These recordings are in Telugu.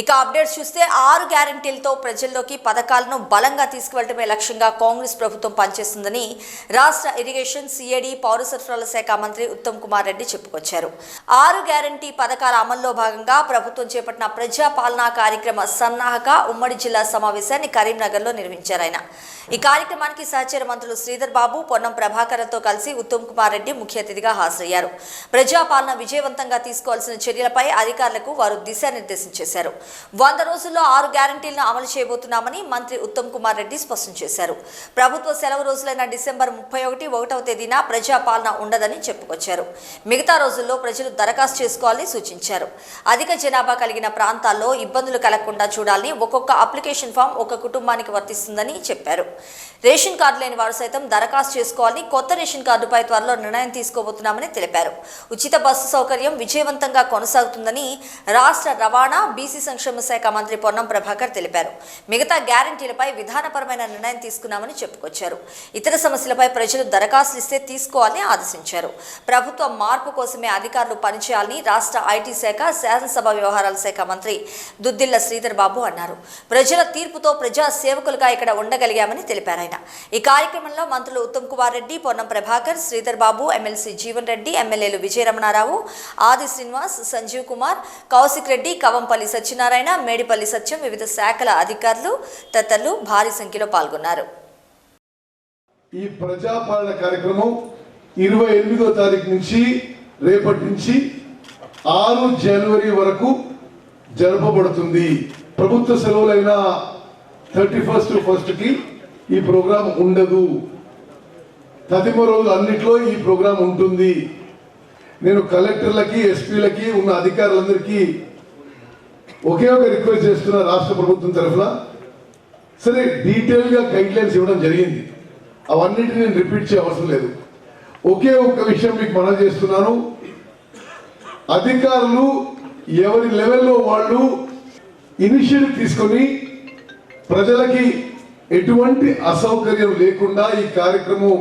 ఇక అప్డేట్స్ చూస్తే ఆరు గ్యారంటీలతో ప్రజల్లోకి పథకాలను బలంగా తీసుకువెళ్ళడమే లక్ష్యంగా కాంగ్రెస్ ప్రభుత్వం పనిచేస్తుందని రాష్ట్ర ఇరిగేషన్ సిఐడి పౌర సరఫరాల శాఖ మంత్రి ఉత్తమ్ కుమార్ రెడ్డి చెప్పుకొచ్చారు. ఆరు గ్యారంటీ పథకాల అమల్లో భాగంగా ప్రభుత్వం చేపట్టిన ప్రజా పాలనా కార్యక్రమ సన్నాహక ఉమ్మడి జిల్లా సమావేశాన్ని కరీంనగర్లో నిర్వహించారు ఆయన. ఈ కార్యక్రమానికి సహచర మంత్రులు శ్రీధర్ బాబు పొన్నం ప్రభాకర్తో కలిసి ఉత్తమ్ కుమార్ రెడ్డి ముఖ్య అతిథిగా హాజరయ్యారు. ప్రజాపాలన విజయవంతంగా తీసుకోవాల్సిన చర్యలపై అధికారులకు వారు దిశానిర్దేశం చేశారు. వంద రోజుల్లో ఆరు గ్యారంటీలను అమలు చేయబోతున్నామని మంత్రి ఉత్తమ్ కుమార్ రెడ్డి స్పష్టం చేశారు. ప్రభుత్వ సెలవు రోజులైన డిసెంబర్ ముప్పై ఒకటి ఒకటవ తేదీన ప్రజాపాలన ఉండదని చెప్పుకొచ్చారు. మిగతా రోజుల్లో ప్రజలు దరఖాస్తు చేసుకోవాలని సూచించారు. అధిక జనాభా కలిగిన ప్రాంతాల్లో ఇబ్బందులు కలగకుండా చూడాలని ఒక్కొక్క అప్లికేషన్ ఫామ్ ఒక కుటుంబానికి వర్తిస్తుందని చెప్పారు. రేషన్ కార్డు లేని వారు సైతం దరఖాస్తు చేసుకోవాలని కొత్త రేషన్ కార్డుపై త్వరలో నిర్ణయం తీసుకోబోతున్నామని తెలిపారు. ఉచిత బస్సు సౌకర్యం విజయవంతంగా కొనసాగుతుందని రాష్ట్ర రవాణా బీసీ సంక్షేమ శాఖ మంత్రి పొన్నం ప్రభాకర్ తెలిపారు. మిగతా గ్యారంటీలపై విధానపరమైన నిర్ణయం తీసుకున్నామని చెప్పుకొచ్చారు. ఇతర సమస్యలపై ప్రజలు దరఖాస్తులు ఇస్తే తీసుకోవాలని ఆదేశించారు. ప్రభుత్వ మార్పు కోసమే అధికారులు పనిచేయాలని రాష్ట్ర ఐటీ శాఖ శాసనసభ వ్యవహారాల శాఖ మంత్రి దుద్దిల్ల శ్రీధర్ బాబు అన్నారు. ప్రజల తీర్పుతో ప్రజా సేవకులుగా ఇక్కడ ఉండగలిగామని తెలిపారు ఆయన. ఈ కార్యక్రమంలో మంత్రులు ఉత్తమ్ కుమార్ రెడ్డి పొన్నం ప్రభాకర్ శ్రీధర్ బాబు ఎమ్మెల్సీ జీవన్ రెడ్డి ఎమ్మెల్యేలు విజయరమణారావు ఆది శ్రీనివాస్ సంజీవ్ కుమార్ కౌశిక్ రెడ్డి కవంపల్లి సత్యనారాయణ మేడిపల్లి సత్యం వివిధ శాఖల అధికారులు తదితరులు భారీ సంఖ్యలో పాల్గొన్నారు. ఈ ప్రజాపాలన కార్యక్రమం ఇరవై ఎనిమిదో తారీఖు నుంచి రేపటి నుంచి ఆరు జనవరి వరకు జరపబడుతుంది. ప్రభుత్వ సెలవులైన థర్టీ ఫస్ట్ ఫస్ట్కి ఈ ప్రోగ్రాం ఉండదు. తదిమ రోజులు అన్నిట్లో ఈ ప్రోగ్రాం ఉంటుంది. నేను కలెక్టర్లకి ఎస్పీలకి ఉన్న అధికారులందరికీ ఒకే ఒక రిక్వెస్ట్ చేస్తున్న రాష్ట్ర ప్రభుత్వం తరఫున. సరే డీటెయిల్గా గైడ్ లైన్స్ ఇవ్వడం జరిగింది. అవన్నిటిని నేను రిపీట్ చేయ అవసరం లేదు. ఒకే ఒక్క విషయం మీకు మనం చేస్తున్నాను. అధికారులు ఎవరి లెవెల్లో వాళ్ళు ఇనిషియేటివ్ తీసుకొని ప్రజలకి ఎటువంటి అసౌకర్యం లేకుండా ఈ కార్యక్రమం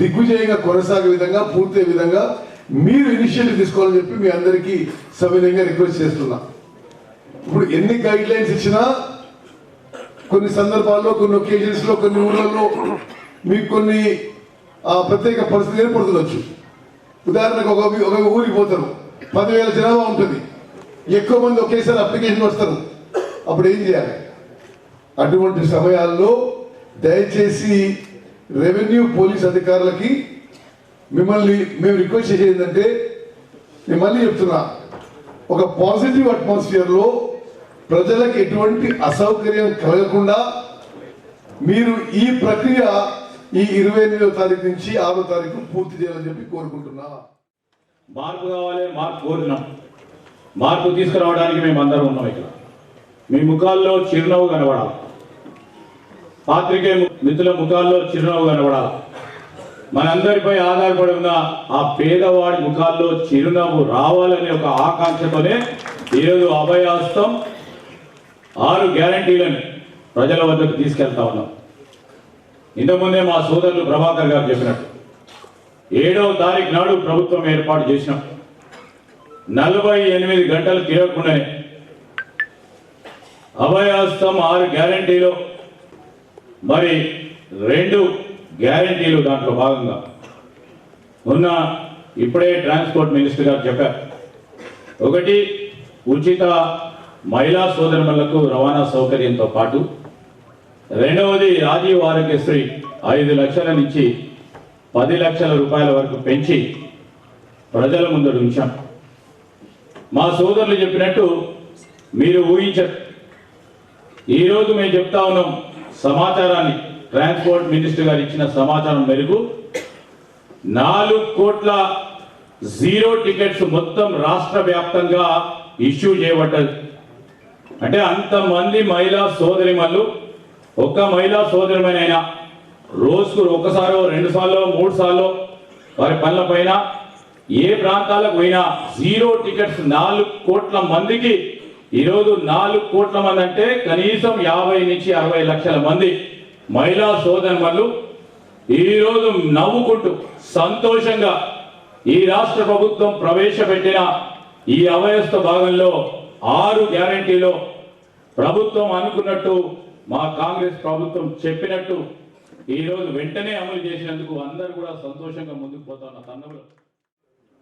దిగ్విజయంగా కొనసాగే విధంగా పూర్తయ్యే విధంగా మీరు ఇనిషియేటివ్ తీసుకోవాలని చెప్పి మీ అందరికీ సవినయంగా రిక్వెస్ట్ చేస్తున్నా. ఇప్పుడు ఎన్ని గైడ్ లైన్స్ ఇచ్చినా కొన్ని సందర్భాల్లో కొన్ని ఒకేజన్స్లో కొన్ని ఊళ్ళల్లో మీకు కొన్ని ఆ, ప్రత్యేక పరిస్థితులు ఏర్పడుతుండొచ్చు. ఉదాహరణకు ఒక ఒక ఊరికి పోతారు. పదివేల జనాభా ఉంటుంది. ఎక్కువ మంది ఒకేసారి అప్లికేషన్ వస్తారు. అప్పుడు ఏం చేయాలి? అటువంటి సమయాల్లో దయచేసి రెవెన్యూ పోలీస్ అధికారులకి మిమ్మల్ని మేము రిక్వెస్ట్ చేసేది ఏంటంటే నేను మళ్ళీ చెప్తున్నా. ఒక పాజిటివ్ అట్మాస్ఫియర్లో ప్రజలకు ఎటువంటి అసౌకర్యం కలగకుండా మీరు ఈ ప్రక్రియ ఈ ఇరవై ఎనిమిదో తారీఖు నుంచి ఆరో తారీఖు పూర్తి చేయాలని చెప్పి కోరుకుంటున్నా. మార్పు కావాలి మార్పు కోరినాం. మార్పు తీసుకురావడానికి మేము అందరం ఉన్నాం ఇక్కడ. మీ ముఖాల్లో చిరునవ్వు కనబడాలి. పాత్రికే మిత్రుల ముఖాల్లో చిరునవ్వు కనబడాలి. మనందరిపై ఆధారపడి ఉన్న ఆ పేదవాడి ముఖాల్లో చిరునవ్వు రావాలనే ఒక ఆకాంక్షతోనే ఈరోజు అభయాస్తం ఆరు గ్యారంటీలను ప్రజల వద్దకు తీసుకెళ్తా ఉన్నాం. ఇంతకుముందే మా సోదరులు ప్రభాకర్ గారు చెప్పినట్టు ఏడవ తారీఖు నాడు ప్రభుత్వం ఏర్పాటు చేసినాం. నలభై ఎనిమిది గంటలు తిరగకుండానే అభయాస్తం ఆరు గ్యారంటీలు మరి రెండు గ్యారంటీలు దాంట్లో భాగంగా ఉన్న ఇప్పుడే ట్రాన్స్పోర్ట్ మినిస్టర్ గారు చెప్పారు. ఒకటి ఉచిత మహిళా సోదరులకు రవాణా సౌకర్యంతో పాటు రెండవది రాజీవ్ ఆరోగ్యశ్రీ ఐదు లక్షల నుంచి పది లక్షల రూపాయల వరకు పెంచి ప్రజల ముందు ఉంచాం. మా సోదరులు చెప్పినట్టు మీరు ఊహించరు. ఈరోజు మేము చెప్తా ఉన్నాం సమాచారాన్ని ట్రాన్స్పోర్ట్ మినిస్టర్ గారు ఇచ్చిన సమాచారం మేరకు నాలుగు కోట్ల జీరో టికెట్స్ మొత్తం రాష్ట్ర వ్యాప్తంగా ఇష్యూ చేయబడ్డది. అంటే అంతమంది మహిళా సోదరిమల్లు ఒక్క మహిళా సోదరిమైనైనా రోజుకు ఒకసారో రెండు సార్లు మూడు సార్లు వారి పనుల పైన ఏ ప్రాంతాలకు పోయినా జీరో టికెట్స్ నాలుగు కోట్ల మందికి ఈరోజు నాలుగు కోట్ల మంది అంటే కనీసం యాభై నుంచి అరవై లక్షల మంది మహిళా సోదరులు ఈరోజు నవ్వుకుంటూ సంతోషంగా ఈ రాష్ట్ర ప్రభుత్వం ప్రవేశపెట్టిన ఈ అవయస్థ భాగంలో ఆరు గ్యారంటీలో ప్రభుత్వం అనుకున్నట్టు మా కాంగ్రెస్ ప్రభుత్వం చెప్పినట్టు ఈరోజు వెంటనే అమలు చేసినందుకు అందరూ కూడా సంతోషంగా ముందుకు పోతున్న తన్నులు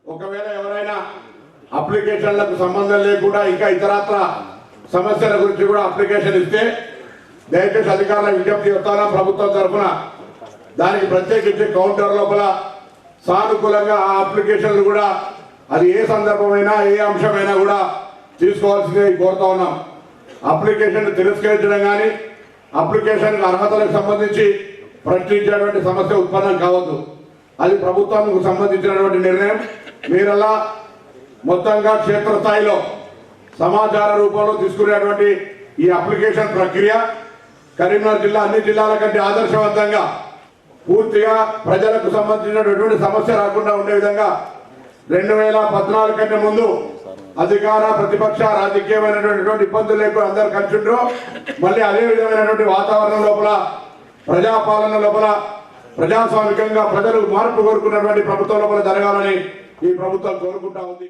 ఒకవేళ ఎవరైనా అప్లికేషన్లకు సంబంధం లేకుండా ఇంకా ఇతరత్ర సమస్యల గురించి కూడా అప్లికేషన్ ఇస్తే దయచేసి అధికారుల విజ్ఞప్తి చెప్తానా ప్రభుత్వం తరఫున దానికి ప్రత్యేకించి కౌంటర్ లోపల సానుకూలంగా ఆ అప్లికేషన్లు కూడా అది ఏ సందర్భమైనా ఏ అంశమైనా కూడా తీసుకోవాల్సిందే కోరుతా ఉన్నాం. అప్లికేషన్ తిరస్కరించడం కానీ అప్లికేషన్ అర్హతలకు సంబంధించి ప్రశ్నించేటువంటి సమస్య ఉత్పన్నం కావద్దు. అది ప్రభుత్వంకు సంబంధించినటువంటి నిర్ణయం. మీరలా మొత్తంగా క్షేత్రస్థాయిలో సమాచార రూపంలో తీసుకునేటువంటి ఈ అప్లికేషన్ ప్రక్రియ కరీంనగర్ జిల్లా అన్ని జిల్లాల కంటే ఆదర్శవంతంగా పూర్తిగా ప్రజలకు సంబంధించినటువంటి సమస్య రాకుండా ఉండే విధంగా రెండు వేల పద్నాలుగు కంటే ముందు అధికార ప్రతిపక్ష రాజకీయమైనటువంటి ఇబ్బందులు లేకుండా అందరు కలిసి మళ్ళీ అదే విధమైనటువంటి వాతావరణం లోపల ప్రజాపాలన లోపల ప్రజాస్వామికంగా ప్రజలు మార్పు కోరుకున్నటువంటి ప్రభుత్వం లోపల జరగాలని ఈ ప్రభుత్వం కోరుకుంటా ఉంది.